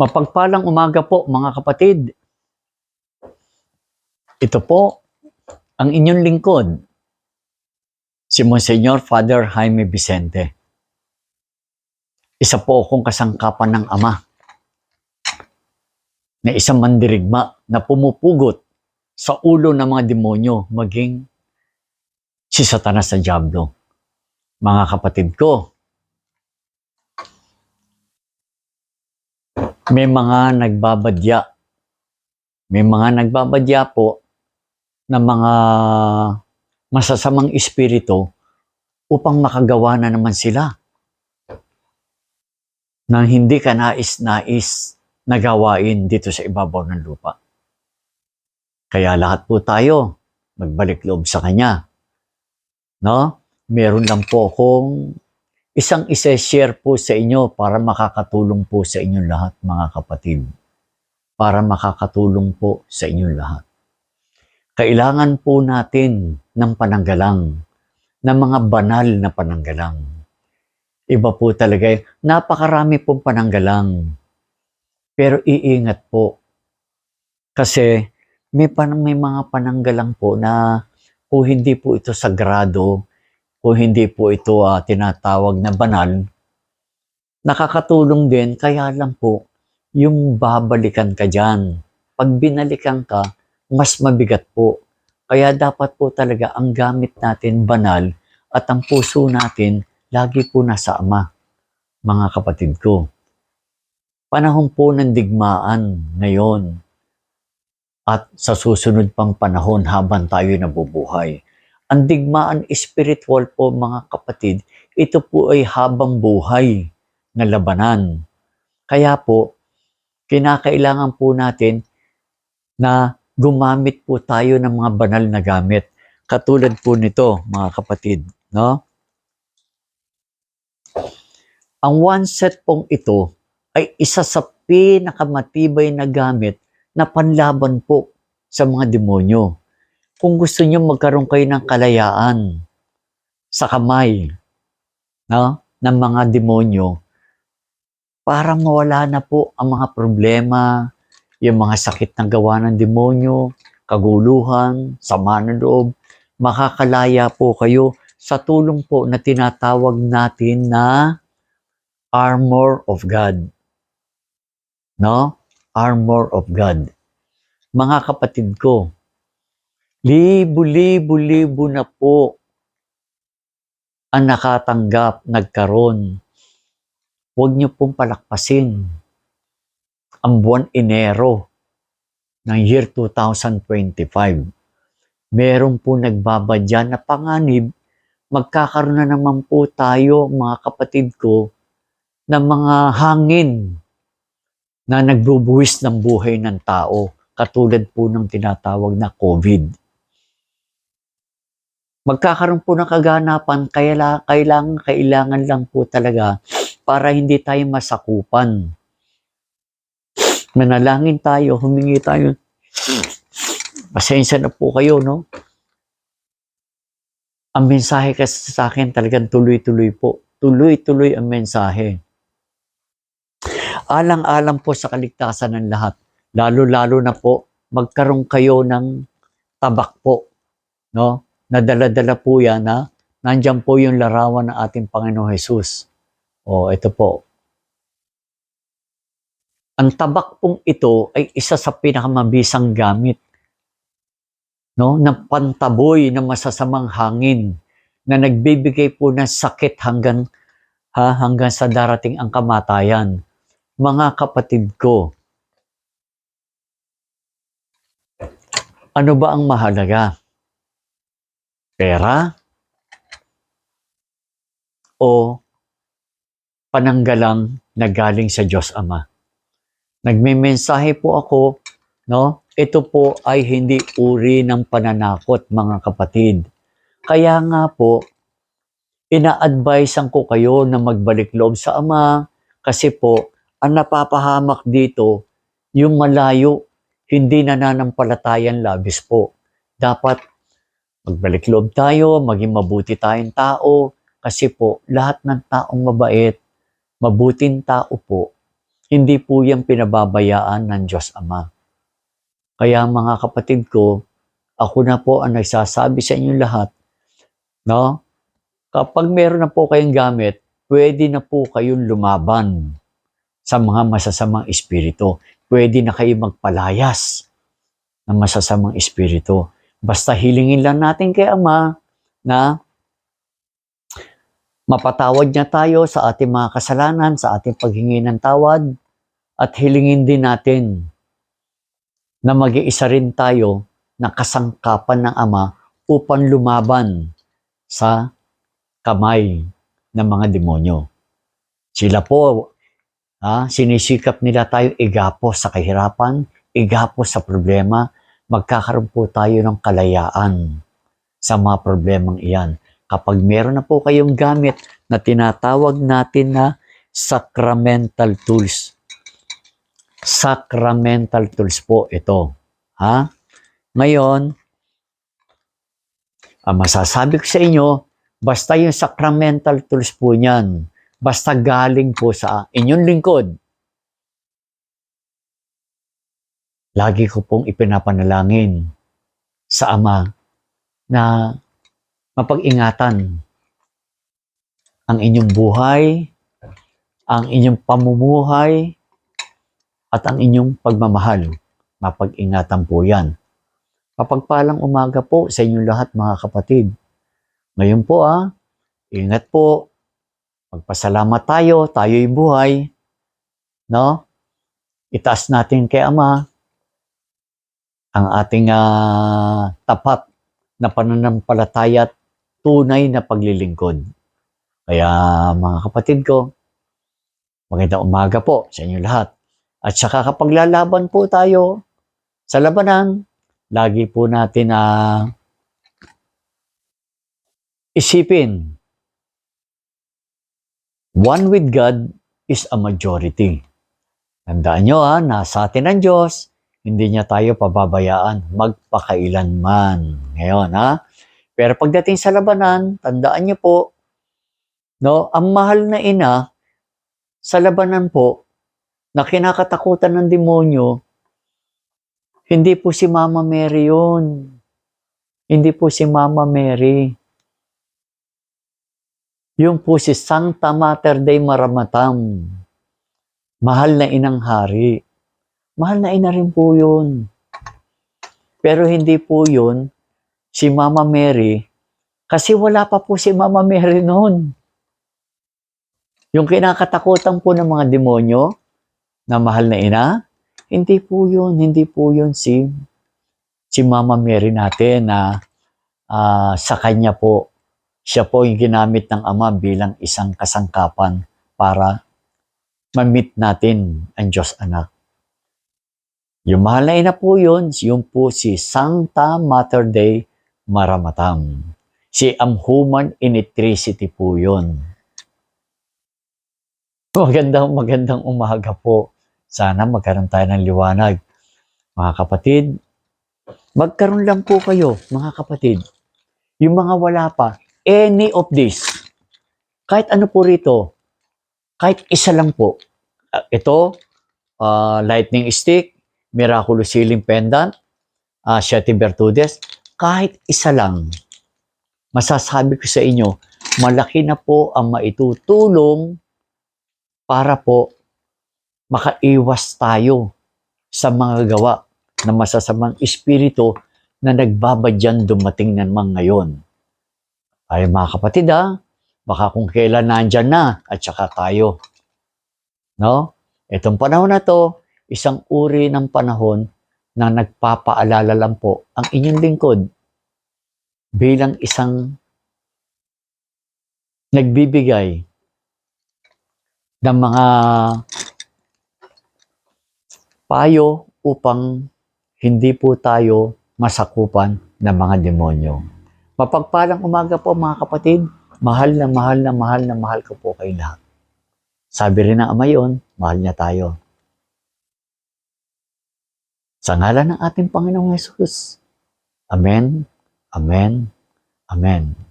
Mapagpalang umaga po mga kapatid. Ito po ang inyong lingkod, si Monsignor Father Jaime Vicente. Isa po akong kasangkapan ng Ama na isang mandirigma na pumupugot sa ulo ng mga demonyo maging si Satanas sa Diablo. Mga kapatid ko, may mga nagbabadya. May mga nagbabadya po ng mga masasamang espiritu upang makagawa na naman sila ng hindi ka nais-nais na dito sa ibabaw ng lupa. Kaya lahat po tayo magbalik loob sa Kanya. No? Meron lang po akong isang isa-share po sa inyo para makakatulong po sa inyong lahat mga kapatid. Para makakatulong po sa inyong lahat. Kailangan po natin ng pananggalang, ng mga banal na pananggalang. Iba po talaga, napakarami pong pananggalang. Pero iingat po. Kasi may, pan- may mga pananggalang po na kung hindi po ito sagrado, kung hindi po ito ah, tinatawag na banal, nakakatulong din, kaya lang po, yung babalikan ka dyan. Pag binalikan ka, mas mabigat po. Kaya dapat po talaga ang gamit natin banal at ang puso natin lagi po nasa Ama, mga kapatid ko. Panahon po ng digmaan ngayon at sa susunod pang panahon habang tayo nabubuhay. Ang digmaan spiritual po mga kapatid, ito po ay habang buhay na labanan. Kaya po, kinakailangan po natin na gumamit po tayo ng mga banal na gamit. Katulad po nito, mga kapatid, no? Ang one set pong ito ay isa sa pinakamatibay na gamit na panlaban po sa mga demonyo. Kung gusto niyo magkaroon kayo ng kalayaan sa kamay no, ng mga demonyo, para mawala na po ang mga problema, yung mga sakit ng gawa ng demonyo, kaguluhan, sama ng loob, makakalaya po kayo sa tulong po na tinatawag natin na armor of God. No? Armor of God. Mga kapatid ko, libo-libo-libo na po ang nakatanggap, nagkaroon. Huwag niyo pong palakpasin ang buwan Enero ng year 2025. Meron po nagbabadya na panganib, magkakaroon na naman po tayo, mga kapatid ko, ng mga hangin na nagbubuwis ng buhay ng tao, katulad po ng tinatawag na COVID. Magkakaroon po ng kaganapan, kaya kailangan, kailangan lang po talaga para hindi tayo masakupan. Manalangin tayo, humingi tayo. Pasensya na po kayo, no? Ang mensahe kasi sa akin talagang tuloy-tuloy po. Tuloy-tuloy ang mensahe. Alang-alang po sa kaligtasan ng lahat. Lalo-lalo na po, magkaroon kayo ng tabak po. No? Nadala-dala po yan na nandyan po yung larawan ng ating Panginoong Jesus. O, ito po. Ang tabak pong ito ay isa sa pinakamabisang gamit no, ng pantaboy ng masasamang hangin na nagbibigay po ng sakit hanggang ha, hanggang sa darating ang kamatayan. Mga kapatid ko, ano ba ang mahalaga? Pera? O pananggalang na galing sa Diyos Ama? Nagme-mensahe po ako, no? Ito po ay hindi uri ng pananakot, mga kapatid. Kaya nga po, ina-advisean ko kayo na magbalik loob sa Ama kasi po, ang napapahamak dito, yung malayo, hindi nananampalatayan labis po. Dapat magbalik loob tayo, maging mabuti tayong tao, kasi po, lahat ng taong mabait, mabuting tao po, hindi po yan pinababayaan ng Diyos Ama. Kaya mga kapatid ko, ako na po ang nagsasabi sa inyo lahat, no? Kapag meron na po kayong gamit, pwede na po kayong lumaban sa mga masasamang espiritu. Pwede na kayo magpalayas ng masasamang espiritu. Basta hilingin lang natin kay Ama na mapatawad niya tayo sa ating mga kasalanan, sa ating paghingi ng tawad, at hilingin din natin na mag-iisa rin tayo na kasangkapan ng Ama upang lumaban sa kamay ng mga demonyo. Sila po, ha, sinisikap nila tayo igapo sa kahirapan, igapo sa problema, magkakaroon po tayo ng kalayaan sa mga problemang iyan. Kapag meron na po kayong gamit na tinatawag natin na sacramental tools. Sacramental tools po ito. Ha? Ngayon, ang masasabi ko sa inyo, basta yung sacramental tools po niyan, basta galing po sa inyong lingkod, lagi ko pong ipinapanalangin sa Ama na mapag-ingatan ang inyong buhay, ang inyong pamumuhay, at ang inyong pagmamahal. Mapag-ingatan po yan. Kapagpalang umaga po sa inyong lahat mga kapatid. Ngayon po ah, ingat po. Magpasalamat tayo, tayo'y buhay. No? Itaas natin kay Ama ang ating ah, tapat na pananampalataya at tunay na paglilingkod. Kaya mga kapatid ko, magandang umaga po sa inyo lahat. At saka kapag lalaban po tayo sa labanan, lagi po natin na isipin, one with God is a majority. Tandaan nyo ha, nasa atin ang Diyos, hindi niya tayo pababayaan magpakailanman. Ngayon ha, pero pagdating sa labanan, tandaan niyo po, no, ang mahal na ina sa labanan po, na kinakatakutan ng demonyo, hindi po si Mama Mary yun. Hindi po si Mama Mary. Yung po si Santa Mater Dei Maramatam. Mahal na inang hari. Mahal na ina rin po yun. Pero hindi po yun si Mama Mary kasi wala pa po si Mama Mary noon. Yung kinakatakutan po ng mga demonyo, na mahal na ina? Hindi po yun, hindi po yun si, si Mama Mary natin na ah, sa kanya po, siya po yung ginamit ng Ama bilang isang kasangkapan para ma-meet natin ang Diyos Anak. Yung mahal na po yun, yung po si Sancta Mater Dei Maramatam. Si Amhuman in Electricity po yun. Magandang magandang umaga po. Sana magkaroon tayo ng liwanag. Mga kapatid, magkaroon lang po kayo, mga kapatid. Yung mga wala pa, any of this, kahit ano po rito, kahit isa lang po. Ah, ito, ah, lightning stick, miraculous healing pendant, uh, Siete Virtudes, kahit isa lang, masasabi ko sa inyo, malaki na po ang maitutulong para po makaiwas tayo sa mga gawa ng masasamang espiritu na nagbabadyan dumating naman ngayon. Ay mga kapatid ha, baka kung kailan nandyan na at saka tayo. No? Itong panahon na to, isang uri ng panahon na nagpapaalala lang po ang inyong lingkod bilang isang nagbibigay ng mga payo upang hindi po tayo masakupan ng mga demonyo. Mapagpalang umaga po mga kapatid, mahal na mahal na mahal na mahal ko po kayo lahat. Sabi rin ng Ama yun, mahal niya tayo. Sa ngalan ng ating Panginoong Yesus. Amen, Amen, Amen.